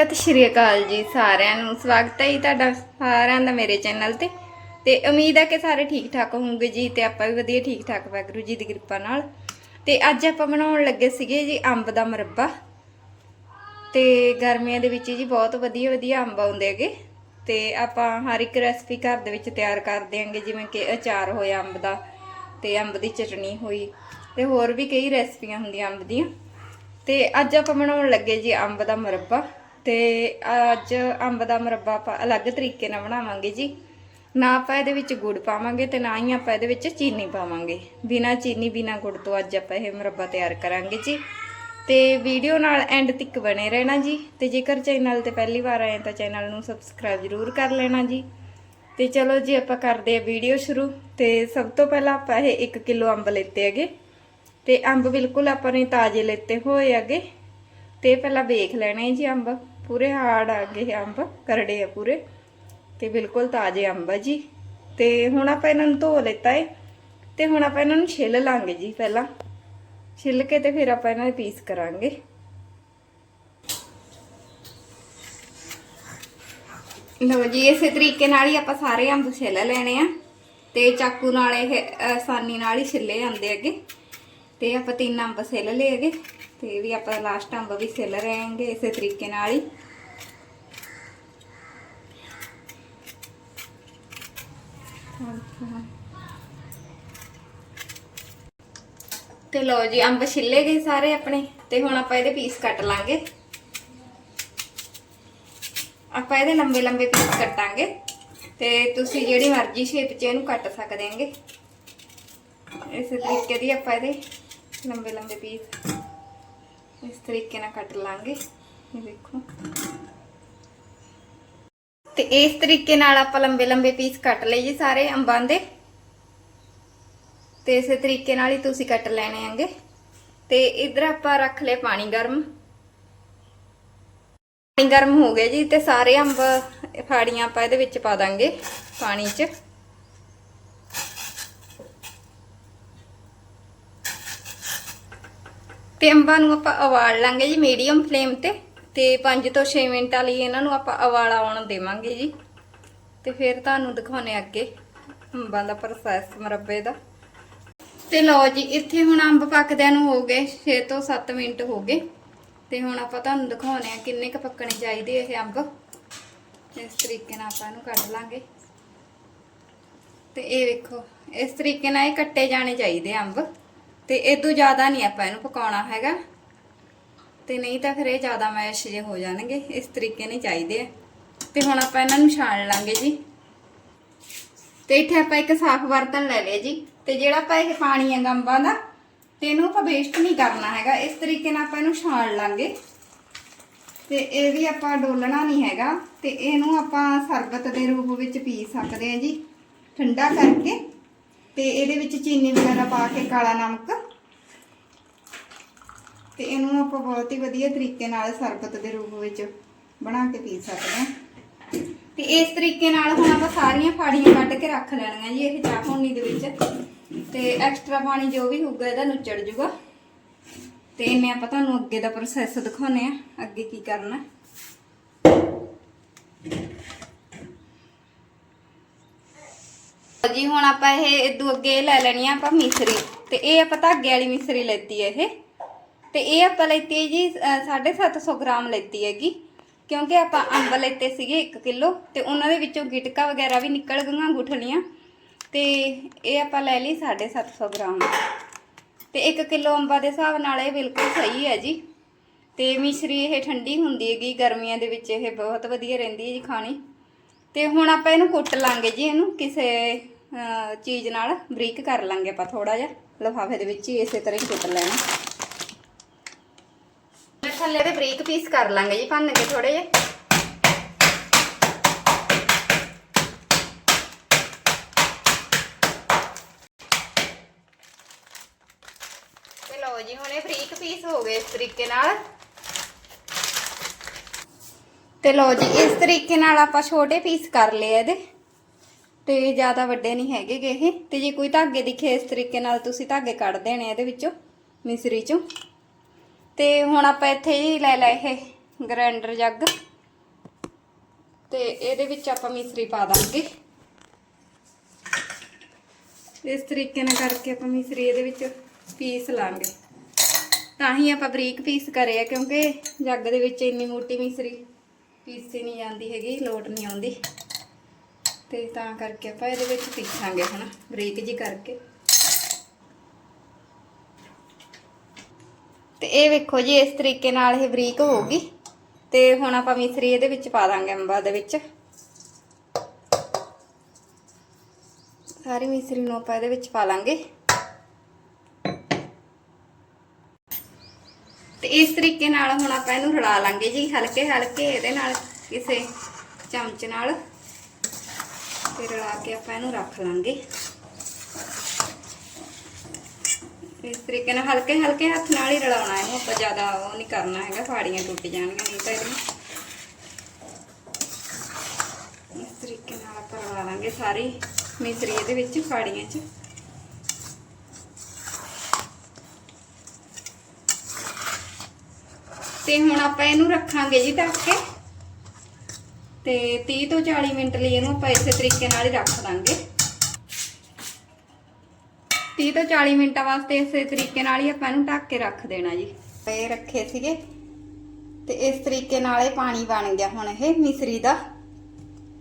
ਸਤਿ ਸ਼੍ਰੀ ਅਕਾਲ ਜੀ ਸਾਰਿਆਂ ਨੂੰ। ਸਵਾਗਤ ਹੈ ਜੀ ਤੁਹਾਡਾ ਸਾਰਿਆਂ ਦਾ ਮੇਰੇ ਚੈਨਲ ਤੇ। ਤੇ ਉਮੀਦ ਹੈ ਕਿ ਸਾਰੇ ਠੀਕ ਠਾਕ ਹੋਵੋਗੇ ਜੀ ਤੇ ਆਪਾਂ ਵੀ ਵਧੀਆ ਠੀਕ ਠਾਕ ਵਾਹਿਗੁਰੂ ਜੀ ਦੀ ਕਿਰਪਾ ਨਾਲ। ਤੇ ਅੱਜ ਆਪਾਂ ਬਣਾਉਣ ਲੱਗੇ ਸੀਗੇ ਜੀ ਅੰਬ ਦਾ ਮੁਰੱਬਾ। ਤੇ ਗਰਮੀਆਂ ਦੇ ਵਿੱਚ ਜੀ ਬਹੁਤ ਵਧੀਆ ਵਧੀਆ ਅੰਬ ਆਉਂਦੇ ਹੈਗੇ। ਤੇ ਆਪਾਂ ਹਰ ਇੱਕ ਰੈਸਪੀ ਘਰ ਦੇ ਵਿੱਚ ਤਿਆਰ ਕਰ ਦਿਆਂਗੇ, ਜਿਵੇਂ ਕਿ ਅਚਾਰ ਹੋਇਆ ਅੰਬ ਦਾ ਤੇ ਅੰਬ ਦੀ ਚਟਣੀ ਹੋਈ ਤੇ ਹੋਰ ਵੀ ਕਈ ਰੈਸਪੀਆਂ ਹੁੰਦੀਆਂ ਅੰਬ ਦੀਆਂ। ਤੇ ਅੱਜ ਆਪਾਂ ਬਣਾਉਣ ਲੱਗੇ ਜੀ ਅੰਬ ਦਾ ਮੁਰੱਬਾ। ਤੇ ਅੱਜ ਅੰਬ ਦਾ ਮੁਰੱਬਾ ਆਪਾਂ ਅਲੱਗ ਤਰੀਕੇ ਨਾਲ ਬਣਾਵਾਂਗੇ ਜੀ। ਨਾ ਆਪਾਂ ਇਹਦੇ ਵਿੱਚ ਗੁੜ ਪਾਵਾਂਗੇ ਤੇ ਨਾ ਹੀ ਆਪਾਂ ਇਹਦੇ ਵਿੱਚ ਚੀਨੀ ਪਾਵਾਂਗੇ। ਬਿਨਾ ਚੀਨੀ, ਬਿਨਾ ਗੁੜ ਤੋਂ ਅੱਜ ਆਪਾਂ ਇਹ ਮੁਰੱਬਾ ਤਿਆਰ ਕਰਾਂਗੇ ਜੀ। ਤੇ ਵੀਡੀਓ ਨਾਲ ਐਂਡ ਤੱਕ ਬਣੇ ਰਹਿਣਾ ਜੀ। ਤੇ ਜੇਕਰ ਚੈਨਲ ਤੇ ਪਹਿਲੀ ਵਾਰ ਆਏ ਤਾਂ ਚੈਨਲ ਨੂੰ ਸਬਸਕ੍ਰਾਈਬ ਜ਼ਰੂਰ ਕਰ ਲੈਣਾ ਜੀ। ਤੇ ਚਲੋ ਜੀ ਆਪਾਂ ਕਰਦੇ ਆ ਵੀਡੀਓ ਸ਼ੁਰੂ। ਤੇ ਸਭ ਤੋਂ ਪਹਿਲਾਂ ਆਪਾਂ ਇਹ 1 ਕਿਲੋ ਅੰਬ ਲੈਤੇ ਹੈਗੇ। ਤੇ ਅੰਬ ਬਿਲਕੁਲ ਆਪਾਂ ਨੇ ਤਾਜ਼ੇ ਲੈਤੇ ਹੋਏ ਹੈਗੇ। ਤੇ ਪਹਿਲਾਂ ਵੇਖ ਲੈਣੇ ਜੀ ਅੰਬ। ਪੂਰੇ ਹਾਰਡ ਆ ਗਏ ਅੰਬ, ਕਰੜੇ ਆ ਪੂਰੇ। ਤੇ ਬਿਲਕੁਲ ਤਾਜ਼ੇ ਅੰਬ ਆ ਜੀ। ਤੇ ਹੁਣ ਆਪਾਂ ਇਹਨਾਂ ਨੂੰ ਧੋ ਲੈਤਾ ਏ। ਤੇ ਹੁਣ ਆਪਾਂ ਇਹਨਾਂ ਨੂੰ ਛਿੱਲ ਲਾਂਗੇ ਜੀ ਪਹਿਲਾਂ। ਛਿੱਲ ਕੇ ਤੇ ਫਿਰ ਆਪਾਂ ਇਹਨਾਂ ਦੇ ਪੀਸ ਕਰਾਂਗੇ। ਲਓ ਜੀ, ਇਸੇ ਤਰੀਕੇ ਨਾਲ ਹੀ ਆਪਾਂ ਸਾਰੇ ਅੰਬ ਛਿੱਲ ਲੈਣੇ ਆ। ਤੇ ਚਾਕੂ ਨਾਲ ਇਹ ਆਸਾਨੀ ਨਾਲ ਹੀ ਛਿੱਲੇ ਜਾਂਦੇ ਹੈਗੇ। ਤੇ ਆਪਾਂ ਤਿੰਨ ਅੰਬ ਸਿੱਲ ਲਏ ਹੈਗੇ ਤੇ ਇਹ ਵੀ ਆਪਾਂ ਲਾਸਟ ਅੰਬ ਵੀ ਸਿੱਲ ਰਹੇਗੇ ਇਸੇ ਤਰੀਕੇ ਨਾਲ ਹੀ। ਤੇ ਲਓ ਜੀ ਅੰਬ ਛਿੱਲੇ ਗਏ ਸਾਰੇ ਆਪਣੇ ਤੇ ਹੁਣ ਆਪਾਂ ਇਹਦੇ ਪੀਸ ਕੱਟ ਲਾਂਗੇ। ਆਪਾਂ ਇਹਦੇ ਲੰਬੇ ਲੰਬੇ ਪੀਸ ਕੱਟਾਂਗੇ ਤੇ ਤੁਸੀਂ ਜਿਹੜੀ ਮਰਜ਼ੀ ਸ਼ੇਪ 'ਚ ਇਹਨੂੰ ਕੱਟ ਸਕਦੇ ਆਂਗੇ ਇਸੇ ਤਰੀਕੇ ਦੀ ਆਪਾਂ ਇਹਦੇ ਲੰਬੇ ਲੰਬੇ ਪੀਸ ਇਸ ਤਰੀਕੇ ਨਾਲ ਕੱਟ ਲਾਂਗੇ ਇਹ ਦੇਖੋ ਤੇ ਇਸ ਤਰੀਕੇ ਨਾਲ ਆਪਾਂ ਲੰਬੇ ਲੰਬੇ ਪੀਸ ਕੱਟ ਲਏ ਜੀ ਸਾਰੇ ਅੰਬਾਂ ਦੇ ਤੇ ਇਸੇ ਤਰੀਕੇ ਨਾਲ ਹੀ ਤੁਸੀਂ ਕੱਟ ਲੈਣੇ ਆਂਗੇ ਤੇ ਇਧਰ ਆਪਾਂ ਰੱਖ ਲਏ ਪਾਣੀ ਗਰਮ ਪਾਣੀ ਗਰਮ ਹੋ ਗਿਆ ਜੀ ਤੇ ਸਾਰੇ ਅੰਬ ਫਾੜੀਆਂ ਆਪਾਂ ਇਹਦੇ ਵਿੱਚ ਪਾ ਦਾਂਗੇ ਪਾਣੀ 'ਚ ਤੇ ਅੰਬਾਂ ਨੂੰ ਆਪਾਂ ਉਬਾਲ ਲਾਂਗੇ ਜੀ ਮੀਡੀਅਮ ਫਲੇਮ ਤੇ ਤੇ 5 ਤੋਂ 6 ਮਿੰਟਾਂ ਲਈ ਇਹਨਾਂ ਨੂੰ ਆਪਾਂ ਉਬਾਲਾ ਆਉਣ ਦੇਵਾਂਗੇ ਜੀ। ਤੇ ਫਿਰ ਤੁਹਾਨੂੰ ਦਿਖਾਉਣੇ ਅੱਗੇ ਅੰਬਾਂ ਦਾ ਪ੍ਰੋਸੈਸ ਮੁਰੱਬੇ ਦਾ। ਤੇ ਲਓ ਜੀ, ਇੱਥੇ ਹੁਣ ਅੰਬ ਪੱਕਦਿਆਂ ਨੂੰ ਹੋ ਗਏ 6 ਤੋਂ 7 ਮਿੰਟ ਹੋ ਗਏ। ਤੇ ਹੁਣ ਆਪਾਂ ਤੁਹਾਨੂੰ ਦਿਖਾਉਣੇ ਆ ਕਿੰਨੇ ਕ ਪੱਕਣੇ ਚਾਹੀਦੇ ਇਹ ਅੰਬ। ਇਸ ਤਰੀਕੇ ਨਾਲ ਆਪਾਂ ਇਹਨੂੰ ਕੱਢ ਲਾਂਗੇ। ਤੇ ਇਹ ਵੇਖੋ, ਇਸ ਤਰੀਕੇ ਨਾਲ ਇਹ ਕੱਟੇ ਜਾਣੇ ਚਾਹੀਦੇ ਆ ਅੰਬ। ਤੇ ਤੋਂ ਜ਼ਿਆਦਾ ਨਹੀਂ ਆਪਾਂ ਇਹਨੂੰ ਪਕਾਉਣਾ ਹੈਗਾ। ਤੇ ਨਹੀਂ ਤਾਂ ਫਿਰ ਇਹ ਜ਼ਿਆਦਾ ਮੈਸ਼ ਜੇ ਹੋ ਜਾਣਗੇ, ਇਸ ਤਰੀਕੇ ਨਹੀਂ ਚਾਹੀਦੇ ਆ। ਤੇ ਹੁਣ ਆਪਾਂ ਇਹਨਾਂ ਨੂੰ ਛਾਣ ਲਾਂਗੇ ਜੀ। ਤੇ ਇੱਥੇ ਆਪਾਂ ਇੱਕ ਸਾਫ਼ ਬਰਤਨ ਲੈ ਲਿਆ ਜੀ। ਤੇ ਜਿਹੜਾ ਆਪਾਂ ਇਹ ਪਾਣੀ ਹੈ ਗੰਬਾਂ ਦਾ, ਤੇ ਇਹਨੂੰ ਆਪਾਂ ਵੇਸਟ ਨਹੀਂ ਕਰਨਾ ਹੈਗਾ। ਇਸ ਤਰੀਕੇ ਨਾਲ ਆਪਾਂ ਇਹਨੂੰ ਛਾਣ ਲਾਂਗੇ। ਤੇ ਇਹ ਵੀ ਆਪਾਂ ਡੋਲਣਾ ਨਹੀਂ ਹੈਗਾ। ਤੇ ਇਹਨੂੰ ਆਪਾਂ ਸਰਬਤ ਦੇ ਰੂਪ ਵਿੱਚ ਪੀ ਸਕਦੇ ਹਾਂ ਜੀ। ਠੰਡਾ ਕਰਕੇ। ਤੇ ਇਹਦੇ ਵਿੱਚ ਚੀਨੀ ਵਗੈਰਾ ਪਾ ਕੇ ਕਾਲਾ ਨਮਕ। ਤੇ ਇਹਨੂੰ ਆਪਾਂ ਬਹੁਤ ਹੀ ਵਧੀਆ ਤਰੀਕੇ ਨਾਲ ਸਰਬਤ ਦੇ ਰੂਪ ਵਿੱਚ ਬਣਾ ਕੇ ਪੀ ਸਕਦੇ ਹਾਂ। ਤੇ ਇਸ ਤਰੀਕੇ ਨਾਲ ਹੁਣ ਆਪਾਂ ਸਾਰੀਆਂ ਫਾੜੀਆਂ ਕੱਢ ਕੇ ਰੱਖ ਲੈਣੀਆਂ ਜੀ ਇਹ ਚਾਹ ਪੋਣੀ ਦੇ ਵਿੱਚ। ਤੇ ਐਕਸਟਰਾ ਪਾਣੀ ਜੋ ਵੀ ਹੋਊਗਾ ਇਹਦਾ ਨੁੱਚੜ ਜੂਗਾ। ਤੇ ਇਹਨੇ ਆਪਾਂ ਤੁਹਾਨੂੰ ਅੱਗੇ ਦਾ ਪ੍ਰੋਸੈਸ ਦਿਖਾਉਨੇ ਆ, ਅੱਗੇ ਕੀ ਕਰਨਾ। ਜੀ, ਹੁਣ ਆਪਾਂ ਇਹ ਇਦੋਂ ਅੱਗੇ ਲੈ ਲੈਣੀ ਆ ਆਪਾਂ ਮਿਸਰੀ। ਤੇ ਇਹ ਆਪਾਂ ਧਾਗੇ ਵਾਲੀ ਮਿਸਰੀ ਲੈਤੀ ਹੈ ਇਹ। ਤੇ ਇਹ ਆਪਾਂ ਲੈਤੀ ਹੈ ਜੀ, ਅਹ 750 ਗ੍ਰਾਮ ਲੈਤੀ ਹੈਗੀ। ਕਿਉਂਕਿ ਆਪਾਂ ਅੰਬ ਲੈਤੇ ਸੀਗੇ 1 ਕਿਲੋ, ਤੇ ਉਹਨਾਂ ਦੇ ਵਿੱਚੋਂ ਗਿਟਕਾ ਵਗੈਰਾ ਵੀ ਨਿਕਲ ਗਈਆਂ ਗੁਠਲੀਆਂ ਤੇ ਇਹ ਆਪਾਂ ਲੈ ਲਈ 750 ਗ੍ਰਾਮ। ਤੇ 1 ਕਿਲੋ ਅੰਬਾਂ ਦੇ ਹਿਸਾਬ ਨਾਲ ਇਹ ਬਿਲਕੁਲ ਸਹੀ ਹੈ ਜੀ। ਤੇ ਮਿਸ਼ਰੀ ਇਹ ਠੰਡੀ ਹੁੰਦੀ ਹੈਗੀ, ਗਰਮੀਆਂ ਦੇ ਵਿੱਚ ਇਹ ਬਹੁਤ ਵਧੀਆ ਰਹਿੰਦੀ ਹੈ ਜੀ ਖਾਣੀ। ਤੇ ਹੁਣ ਆਪਾਂ ਇਹਨੂੰ ਕੁੱਟ ਲਾਂਗੇ ਜੀ ਇਹਨੂੰ ਕਿਸੇ ਚੀਜ਼ ਨਾਲ ਬਰੀਕ ਕਰ ਲਾਂਗੇ ਆਪਾਂ ਥੋੜਾ ਜਿਹਾ। ਲਿਫਾਫੇ ਦੇ ਵਿੱਚ ਹੀ ਇਸੇ ਤਰ੍ਹਾਂ ਹੀ ਕੁੱਟ ਲੈਣਾ। ਥੱਲੇ ਦੇ ਬਰੀਕ ਪੀਸ ਕਰ ਲਾਂਗੇ ਜੀ, ਭੰਨ ਕੇ ਥੋੜੇ ਜਿਹੇ। ਤੇ ਲਓ ਜੀ, ਹੁਣ ਇਹ ਬਰੀਕ ਪੀਸ ਹੋ ਗਏ ਇਸ ਤਰੀਕੇ ਨਾਲ। ਤੇ ਲਓ ਜੀ, ਇਸ ਤਰੀਕੇ ਨਾਲ ਆਪਾਂ ਛੋਟੇ ਪੀਸ ਕਰ ਲਏ ਇਹਦੇ। ਤੇ ਜ਼ਿਆਦਾ ਵੱਡੇ ਨਹੀਂ ਹੈਗੇ ਇਹ। ਤੇ ਜੇ ਕੋਈ ਧਾਗੇ ਦਿਖੇ ਇਸ ਤਰੀਕੇ ਨਾਲ, ਤੁਸੀਂ ਧਾਗੇ ਕੱਢ ਦੇਣੇ ਇਹਦੇ ਵਿੱਚੋਂ, ਮਿਸਰੀ ਚੋਂ। ਤੇ ਹੁਣ ਆਪਾਂ ਇੱਥੇ ਹੀ ਲੈ ਲੈ ਇਹ ਗ੍ਰਾਈਂਡਰ ਜੱਗ ਤੇ ਇਹਦੇ ਵਿੱਚ ਆਪਾਂ ਮਿਸਰੀ ਪਾ ਦਾਂਗੇ। ਇਸ ਤਰੀਕੇ ਨਾਲ ਕਰਕੇ ਆਪਾਂ ਮਿਸਰੀ ਇਹਦੇ ਵਿੱਚ ਪੀਸ ਲਾਂਗੇ। ਤਾਂ ਹੀ ਆਪਾਂ ਬਰੀਕ ਪੀਸ ਕਰੇ ਆ, ਕਿਉਂਕਿ ਜੱਗ ਦੇ ਵਿੱਚ ਇੰਨੀ ਮੋਟੀ ਮਿਸਰੀ ਪੀਸੀ ਨਹੀਂ ਜਾਂਦੀ ਹੈਗੀ, ਲੋਟ ਨਹੀਂ ਆਉਂਦੀ। ਤੇ ਤਾਂ ਕਰਕੇ ਆਪਾਂ ਇਹਦੇ ਵਿੱਚ ਪੀਸਾਂਗੇ, ਹਨਾ? ਬਰੀਕ ਜੀ ਕਰਕੇ। ਤੇ ਇਹ ਵੇਖੋ ਜੀ, ਇਸ ਤਰੀਕੇ ਨਾਲ ਇਹ ਬਰੀਕ ਹੋਊਗੀ ਤੇ ਹੁਣ ਆਪਾਂ ਮਿਸਰੀ ਇਹਦੇ ਵਿੱਚ ਪਾ ਦਾਂਗੇ ਅੰਬਾ ਦੇ ਵਿੱਚ। ਸਾਰੀ ਮਿਸਰੀ ਨੂੰ ਆਪਾਂ ਇਹਦੇ ਵਿੱਚ ਪਾ ਲਾਂਗੇ। ਤੇ ਇਸ ਤਰੀਕੇ ਨਾਲ ਹੁਣ ਆਪਾਂ ਇਹਨੂੰ ਰਲਾ ਲਾਂਗੇ ਜੀ ਹਲਕੇ ਹਲਕੇ ਇਹਦੇ ਨਾਲ ਕਿਸੇ ਚਮਚ ਨਾਲ। ਤੇ ਰਲਾ ਕੇ ਆਪਾਂ ਇਹਨੂੰ ਰੱਖ ਲਾਂਗੇ। ਇਸ ਤਰੀਕੇ ਨਾਲ ਹਲਕੇ ਹਲਕੇ ਹੱਥ ਨਾਲ ਹੀ ਰਲਾਉਣਾ ਇਹਨੂੰ, ਆਪਾਂ ਜ਼ਿਆਦਾ ਉਹ ਨਹੀਂ ਕਰਨਾ ਹੈਗਾ, ਫਾੜੀਆਂ ਟੁੱਟ ਜਾਣਗੀਆਂ ਨਹੀਂ ਤਾਂ ਇਹਨੂੰ ਇਸ ਤਰੀਕੇ ਨਾਲ ਆਪਾਂ ਰਲਾ ਲਾਂਗੇ ਸਾਰੀ ਮਿਸਰੀ ਇਹਦੇ ਵਿੱਚ ਫਾੜੀਆਂ 'ਚ। ਤੇ ਹੁਣ ਆਪਾਂ ਇਹਨੂੰ ਰੱਖਾਂਗੇ ਜੀ ਢੱਕ ਕੇ। ਤੇ 30 ਤੋਂ 40 ਮਿੰਟ ਲਈ ਇਹਨੂੰ ਆਪਾਂ ਇਸੇ ਤਰੀਕੇ ਨਾਲ ਹੀ ਰੱਖ ਦਾਂਗੇ। 30 ਤੋਂ 40 ਮਿੰਟਾਂ ਵਾਸਤੇ ਇਸੇ ਤਰੀਕੇ ਨਾਲ ਹੀ ਆਪਾਂ ਇਹਨੂੰ ਢੱਕ ਕੇ ਰੱਖ ਦੇਣਾ ਜੀ। ਇਹ ਰੱਖੇ ਸੀਗੇ। ਤੇ ਇਸ ਤਰੀਕੇ ਨਾਲ ਇਹ ਪਾਣੀ ਬਣ ਗਿਆ ਹੁਣ ਇਹ ਮਿਸਰੀ ਦਾ।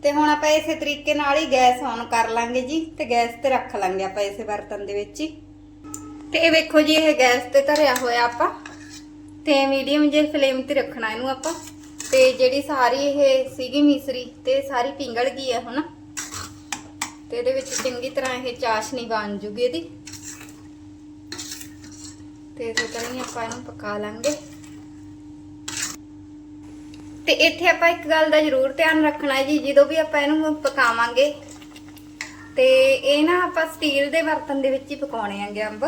ਤੇ ਹੁਣ ਆਪਾਂ ਇਸੇ ਤਰੀਕੇ ਨਾਲ ਹੀ ਗੈਸ ਔਨ ਕਰ ਲਾਂਗੇ ਜੀ ਤੇ ਗੈਸ ਤੇ ਰੱਖ ਲਾਂਗੇ ਆਪਾਂ ਇਸੇ ਬਰਤਨ ਦੇ ਵਿੱਚ ਹੀ। ਤੇ ਇਹ ਵੇਖੋ ਜੀ, ਇਹ ਗੈਸ ਤੇ ਧਰਿਆ ਹੋਇਆ ਆਪਾਂ। ਤੇ ਮੀਡੀਅਮ ਜੇ ਫਲੇਮ ਤੇ ਰੱਖਣਾ ਇਹਨੂੰ ਆਪਾਂ। ਤੇ ਜਿਹੜੀ ਸਾਰੀ ਇਹ ਸੀਗੀ ਮਿਸਰੀ ਤੇ ਸਾਰੀ ਪਿੰਗਲ ਗਈ ਹੈ ਹੁਣ ਤੇ ਇਹਦੇ ਵਿੱਚ ਚੰਗੀ ਤਰ੍ਹਾਂ ਇਹ ਚਾਸ਼ਨੀ ਬਣ ਜੂਗੀ ਇਹਦੀ। ਤੇ ਇਸੇ ਆਪਾਂ ਇਹਨੂੰ ਪਕਾ ਲਾਂਗੇ। ਤੇ ਇੱਥੇ ਆਪਾਂ ਇੱਕ ਗੱਲ ਦਾ ਜ਼ਰੂਰ ਧਿਆਨ ਰੱਖਣਾ ਜੀ, ਜਦੋਂ ਵੀ ਆਪਾਂ ਇਹਨੂੰ ਪਕਾਵਾਂਗੇ। ਤੇ ਇਹ ਨਾ ਆਪਾਂ ਸਟੀਲ ਦੇ ਬਰਤਨ ਦੇ ਵਿੱਚ ਹੀ ਪਕਾਉਣੇ ਆਂਗੇ ਅੰਬ।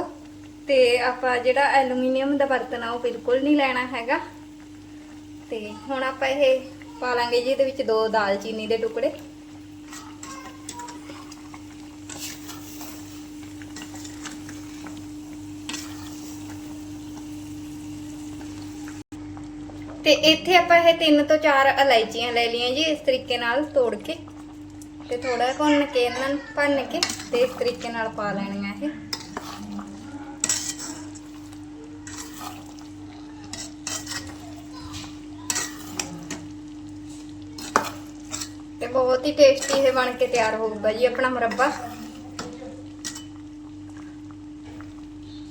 ਤੇ ਆਪਾਂ ਜਿਹੜਾ ਐਲੂਮੀਨੀਅਮ ਦਾ ਬਰਤਨ ਆ, ਉਹ ਬਿਲਕੁਲ ਨਹੀਂ ਲੈਣਾ ਹੈਗਾ। ਤੇ ਹੁਣ ਆਪਾਂ ਇਹ ਪਾ ਲਾਂਗੇ ਜੀ ਇਹਦੇ ਵਿੱਚ ਦੋ ਦਾਲਚੀਨੀ ਦੇ ਟੁਕੜੇ। ਤੇ ਇੱਥੇ ਆਪਾਂ ਇਹ ਤਿੰਨ ਤੋਂ ਚਾਰ ਇਲਾਇਚੀਆਂ ਲੈ ਲਈਆਂ ਜੀ ਇਸ ਤਰੀਕੇ ਨਾਲ ਤੋੜ ਕੇ। ਤੇ ਥੋੜਾ ਭੁੰਨ ਕੇ ਇਹਨਾਂ ਨੂੰ ਭੰਨ ਕੇ ਤੇ ਇਸ ਤਰੀਕੇ ਨਾਲ ਪਾ ਲੈਣੀਆਂ ਇਹ ਤੇ ਬਹੁਤ ਹੀ ਟੇਸਟੀ ਇਹ ਬਣ ਕੇ ਤਿਆਰ ਹੋਊਗਾ ਜੀ ਆਪਣਾ ਮੁਰੱਬਾ।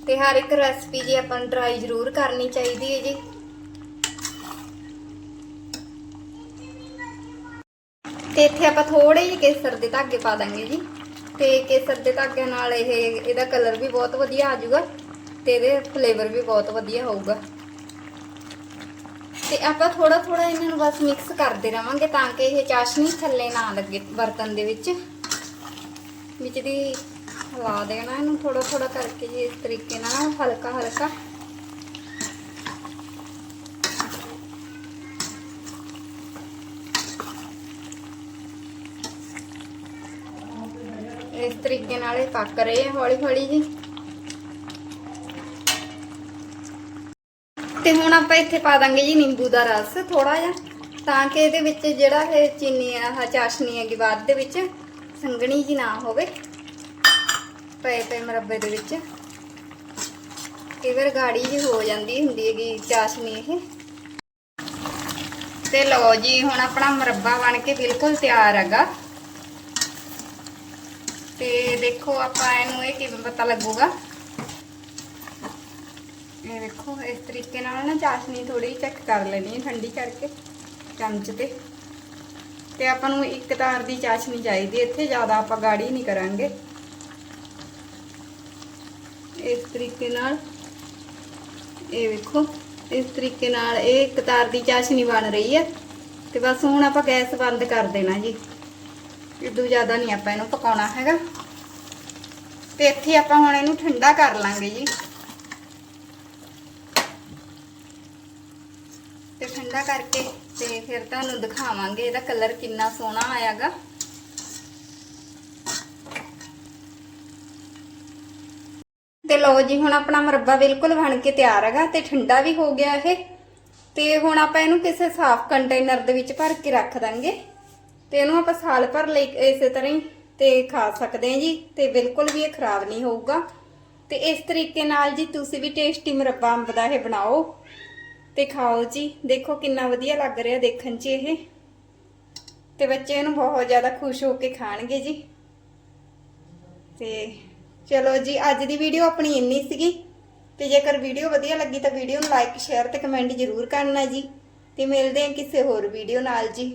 ਤੇ ਹਰ ਇੱਕ ਰੈਸਪੀ ਜੀ ਆਪਾਂ ਟਰਾਈ ਜ਼ਰੂਰ ਕਰਨੀ ਚਾਹੀਦੀ ਹੈ ਜੀ। ਤੇ ਇੱਥੇ ਆਪਾਂ ਥੋੜੇ ਜਿਹੇ ਕੇਸਰ ਦੇ ਧਾਗੇ ਪਾ ਦਾਂਗੇ ਜੀ। ਤੇ ਕੇਸਰ ਦੇ ਧਾਗੇ ਨਾਲ ਇਹ, ਇਹਦਾ ਕਲਰ ਵੀ ਬਹੁਤ ਵਧੀਆ ਆ ਜਾਊਗਾ ਤੇ ਇਹਦੇ ਫਲੇਵਰ ਵੀ ਬਹੁਤ ਵਧੀਆ ਹੋਊਗਾ। ਤੇ ਆਪਾਂ ਥੋੜਾ ਥੋੜਾ ਇਹਨਾਂ ਨੂੰ ਬਸ ਮਿਕਸ ਕਰਦੇ ਰਵਾਂਗੇ ਤਾਂ ਕਿ ਇਹ ਚਾਸ਼ਨੀ ਥੱਲੇ ਨਾ ਲੱਗੇ ਬਰਤਨ ਦੇ ਵਿੱਚ। ਵਿੱਚ ਦੀ ਹਿਲਾ ਦੇਣਾ ਇਹਨੂੰ ਥੋੜਾ ਥੋੜਾ ਕਰਕੇ ਜੀ ਇਸ ਤਰੀਕੇ ਨਾਲ, ਹਲਕਾ ਹਲਕਾ। ਇਸ ਤਰੀਕੇ ਨਾਲ ਇਹ ਪੱਕ ਰਹੇ ਆ ਹੌਲੀ ਹੌਲੀ ਜੀ। ਤੇ ਹੁਣ ਆਪਾਂ ਇੱਥੇ ਪਾ ਦਾਂਗੇ ਜੀ ਨਿੰਬੂ ਦਾ ਰਸ ਥੋੜਾ ਜਿਹਾ, ਤਾਂ ਕਿ ਇਹਦੇ ਵਿੱਚ ਜਿਹੜਾ ਇਹ ਚੀਨੀ ਆਹ ਚਾਸ਼ਨੀ ਹੈਗੀ ਬਾਅਦ ਦੇ ਵਿੱਚ ਸੰਘਣੀ ਜੀ ਨਾ ਹੋਵੇ, ਪਏ ਪਏ ਮਰੱਬੇ ਦੇ ਵਿੱਚ। ਕਈ ਵਾਰ ਗਾੜੀ ਜੀ ਹੋ ਜਾਂਦੀ ਹੁੰਦੀ ਹੈਗੀ ਚਾਸ਼ਨੀ ਇਹ। ਤੇ ਲਓ ਜੀ, ਹੁਣ ਆਪਣਾ ਮੁਰੱਬਾ ਬਣ ਕੇ ਬਿਲਕੁਲ ਤਿਆਰ ਹੈਗਾ। ਤੇ ਦੇਖੋ ਆਪਾਂ ਇਹਨੂੰ ਇਹ ਕਿਵੇਂ ਪਤਾ ਲੱਗੂਗਾ। ਇਹ ਦੇਖੋ ਇਸ ਤਰੀਕੇ ਨਾਲ ਨਾ ਚਾਸ਼ਨੀ ਥੋੜੀ ਚੈੱਕ ਕਰ ਲੈਣੀ ਹੈ ਠੰਡੀ ਕਰਕੇ, ਚਮਚ ਤੇ। ਤੇ ਆਪਾਂ ਨੂੰ ਇੱਕ ਤਾਰ ਦੀ ਚਾਸ਼ਨੀ ਚਾਹੀਦੀ ਇੱਥੇ, ਜ਼ਿਆਦਾ ਆਪਾਂ ਗਾੜੀ ਨਹੀਂ ਕਰਾਂਗੇ। ਇਸ ਤਰੀਕੇ ਨਾਲ, ਇਹ ਵੇਖੋ, ਇਸ ਤਰੀਕੇ ਨਾਲ ਇਹ ਇੱਕ ਤਾਰ ਦੀ ਚਾਸ਼ਨੀ ਬਣ ਰਹੀ ਹੈ। ਤੇ ਬਸ ਹੁਣ ਆਪਾਂ ਗੈਸ ਬੰਦ ਕਰ ਦੇਣਾ ਜੀ। ਇਦੋਂ ਜ਼ਿਆਦਾ ਨਹੀਂ ਆਪਾਂ ਇਹਨੂੰ ਪਕਾਉਣਾ ਹੈਗਾ। ਤੇ ਇੱਥੇ ਆਪਾਂ ਹੁਣ ਇਹਨੂੰ ਠੰਡਾ ਕਰ ਲਾਂਗੇ ਜੀ ਤੇ ਠੰਡਾ ਕਰਕੇ ਤੇ ਫਿਰ ਤੁਹਾਨੂੰ ਦਿਖਾਵਾਂਗੇ ਇਹਦਾ ਕਲਰ ਕਿੰਨਾ ਸੋਹਣਾ ਆਇਆਗਾ। ਤੇ ਲਓ ਜੀ, ਹੁਣ ਆਪਣਾ ਮੁਰੱਬਾ ਬਿਲਕੁਲ ਬਣ ਕੇ ਤਿਆਰ ਹੈਗਾ ਤੇ ਠੰਡਾ ਵੀ ਹੋ ਗਿਆ ਇਹ। ਤੇ ਹੁਣ ਆਪਾਂ ਇਹਨੂੰ ਕਿਸੇ ਸਾਫ਼ ਕੰਟੇਨਰ ਦੇ ਵਿੱਚ ਭਰ ਕੇ ਰੱਖ ਦਾਂਗੇ। ਤੇ ਇਹਨੂੰ ਆਪਾਂ ਸਾਲ ਭਰ ਲਈ ਇਸੇ ਤਰ੍ਹਾਂ ਹੀ ਤੇ ਖਾ ਸਕਦੇ ਹਾਂ ਜੀ, ਤੇ ਬਿਲਕੁਲ ਵੀ ਇਹ ਖਰਾਬ ਨਹੀਂ ਹੋਊਗਾ। ਤੇ ਇਸ ਤਰੀਕੇ ਨਾਲ ਜੀ ਤੁਸੀਂ ਵੀ ਟੇਸਟੀ ਮੁਰੱਬਾ ਅੰਬ ਦਾ ਇਹ ਬਣਾਓ। ਤੇ ਖਾਓ ਜੀ। ਦੇਖੋ ਕਿੰਨਾ ਵਧੀਆ ਲੱਗ ਰਿਹਾ ਦੇਖਣ 'ਚ ਇਹ। ਤੇ ਬੱਚੇ ਇਹਨੂੰ ਬਹੁਤ ਜ਼ਿਆਦਾ ਖੁਸ਼ ਹੋ ਕੇ ਖਾਣਗੇ ਜੀ। ਤੇ ਚਲੋ ਜੀ, ਅੱਜ ਦੀ ਵੀਡੀਓ ਆਪਣੀ ਇੰਨੀ ਸੀਗੀ। ਤੇ ਜੇਕਰ ਵੀਡੀਓ ਵਧੀਆ ਲੱਗੀ ਤਾਂ ਵੀਡੀਓ ਨੂੰ ਲਾਈਕ ਸ਼ੇਅਰ ਤੇ ਕਮੈਂਟ ਜ਼ਰੂਰ ਕਰਨਾ ਜੀ। ਤੇ ਮਿਲਦੇ ਹਾਂ ਕਿਸੇ ਹੋਰ ਵੀਡੀਓ ਨਾਲ ਜੀ।